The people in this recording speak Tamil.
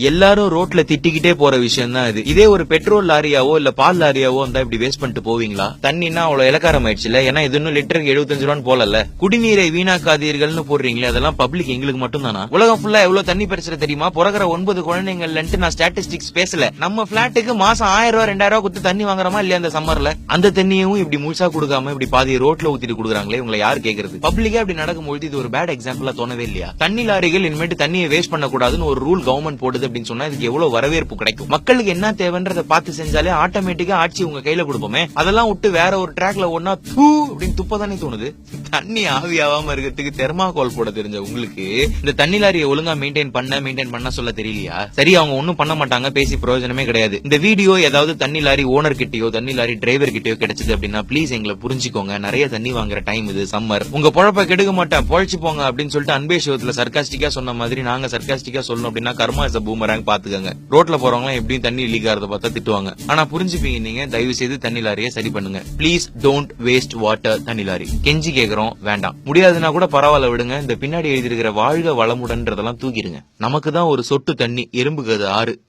எல்லாரும் ரோட்ல திட்டிக்கிட்டே போற விஷயம் தான் இது. இதே ஒரு பெட்ரோல் லாரியாவோ இல்ல பால் லாரியாவோ இருந்தா இப்படி வேஸ்ட் பண்ணிட்டு போவீங்களா? தண்ணினா அவ்வளவு இலக்காரம் ஆயிடுச்சுல ஏன்னா இது இன்னும் லிட்டருக்கு எழுபத்தஞ்சு ரூபான்னு போலல குடிநீரை வீணாக்காதீர்கள்னு போடுறீங்களே அதெல்லாம் பப்ளிக் எங்களுக்கு மட்டும் தானா உலகம் ஃபுல்லா எவ்வளவு தண்ணி பிரச்சனை தெரியுமா? பிறகுற ஒன்பது குழந்தைங்கள்லன்ட்டு நான் ஸ்டாட்டிஸ்டிக்ஸ் பேசல. நம்ம பிளாட்டுக்கு மாசம் ஆயிரம் ரூபாய் ரெண்டாயிரம் ரூபாய் கொடுத்து தண்ணி வாங்குறோமா இல்லையா அந்த சம்மர்ல அந்த தண்ணியும் இப்படி முழுசா கொடுக்காம இப்படி பாதி ரோட்ல ஊத்திட்டு கொடுக்குறாங்களே உங்களை யார் கேக்குறது? பப்ளிக்கா இப்படி நடக்கும்போது இது ஒரு பேட் எக்ஸாம்பிளா தோணவே இல்லையா? தண்ணி லாரிகள் இனிமேட்டு தண்ணியை வேஸ்ட் பண்ண கூடாதுன்னு ஒரு ரூல் கவர்மெண்ட் போடுது. அப்படின்னு சொன்னா இதுக்கு எவ்வளவு வரவேற்பு கிடைக்கும்? மக்களுக்கு என்ன தேவைன்றத பார்த்து செஞ்சாலே ஆட்டோமேட்டிக்கா ஆட்சி உங்க கையில கொடுப்போமே. அதெல்லாம் விட்டு வேற ஒரு ட்ராக்ல ஒன்னா தூ அப்படின்னு துப்பதானே தோணுது. தண்ணி ஆவியாவாம இருக்கிறதுக்கு தெர்மாகோல் போட தெரிஞ்ச உங்களுக்கு இந்த தண்ணி லாரியை ஒழுங்கா மெயின்டைன் பண்ண மெயின்டைன் பண்ண சொல்ல தெரியலையா? சரி அவங்க ஒன்னும் பண்ண மாட்டாங்க பேசி பிரயோஜனமே கிடையாது. இந்த வீடியோ ஏதாவது தண்ணி லாரி ஓனர் கிட்டயோ தண்ணி லாரி டிரைவர் கிட்டயோ கிடைச்சது அப்படின்னா ப்ளீஸ் எங்களை புரிஞ்சுக்கோங்க. நிறைய தண்ணி வாங்குற டைம் இது சம்மர் உங்க பொழப்ப கெடுக்க மாட்டேன் பொழைச்சு போங்க அப்படின்னு சொல்லிட்டு அன்பே சிவத்துல சர்க்காஸ்டிக்கா சொன்ன மாதிரி நாங்க சர்க்காஸ்டிக்கா சொல்லணும் அப்படின்னா கர்மா இஸ் பூமராங் பாத்துக்கங்க. ரோட்ல போறவங்க எப்படியும் தண்ணி லீக் ஆகிறத பார்த்தா திட்டுவாங்க. ஆனா புரிஞ்சுப்பீங்க நீங்க தயவு செய்து தண்ணி லாரியை சரி பண்ணுங்க. ப்ளீஸ் டோன்ட் வேஸ்ட் வாட்டர் தண்ணி லாரி. கெஞ்சி கேக்குறோம் வேண்டாம். முடியாதுன்னா கூட பரவாயில்ல விடுங்க. இந்த பின்னாடி எழுதியிருக்கிற வாழ்க வளமுடன்றதெல்லாம் தூக்கிடுங்க. நமக்கு தான் ஒரு சொட்டு தண்ணி எறும்புக்கு அது ஆறு.